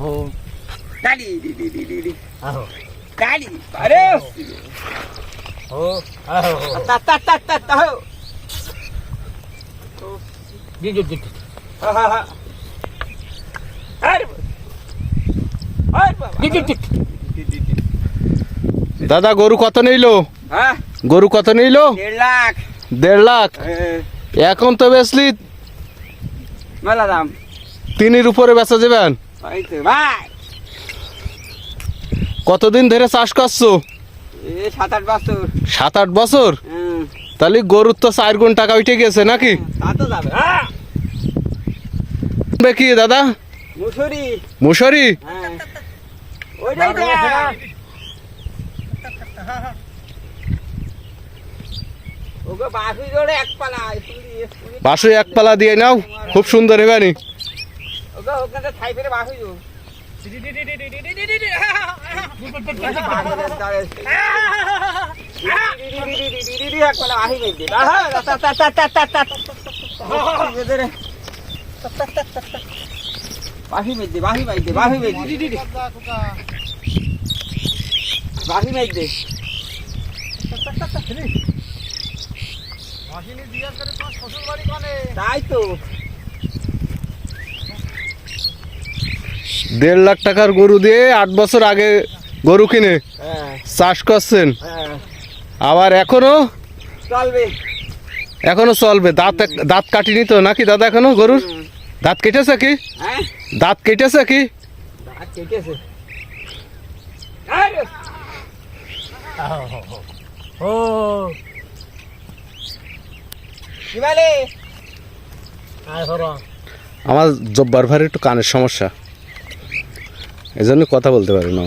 हो गाडी D D D D D आहो गाडी अरे हो आहो ता ता ता ता ता हो জি জি জি हा हा हा अरे अरे बाबा জি জি জি डी डी डी দাদা গরু কত নিলো हा গরু কত নিলো दीड लाख দেড় লাখ ए, এখন তো বেচলি मला दाम তিনের উপরে বেচা যাবেন পাইতে ভাই। কতদিন ধরে চাষ করছ? সাত আট বছর। সাত আট বছর তাহলে গরুর তো চার গুণ টাকা উঠে গেছে নাকি? হ্যাঁ বে কি দাদা? মুসুরি। মুসরি? হ্যাঁ। বাসু এক পালা দিয়ে নাও খুব সুন্দর হেবানি ওকে ওখানে ছাই ফেলে বাসি জো বাহি মেজে বাহি মাইদে বাহি মেজে বাহি মাইদে তাই তো। দেড় লাখ টাকার গরু দিয়ে আট বছর আগে গরু কিনে হ্যাঁ। চাষ করছেন। হ্যাঁ। আবার এখনও? চলবে। এখনও চলবে। দাঁত দাঁত কাটিনি তো নাকি দাদা এখনও গরুর? দাঁত কেটেছে কি? হ্যাঁ। দাঁত কেটেছে কি? দাঁত কেটেছে। কি আমার জব্বার ভাইয়ের একটু কানের সমস্যা। এই জন্য কথা বলতে পারে না।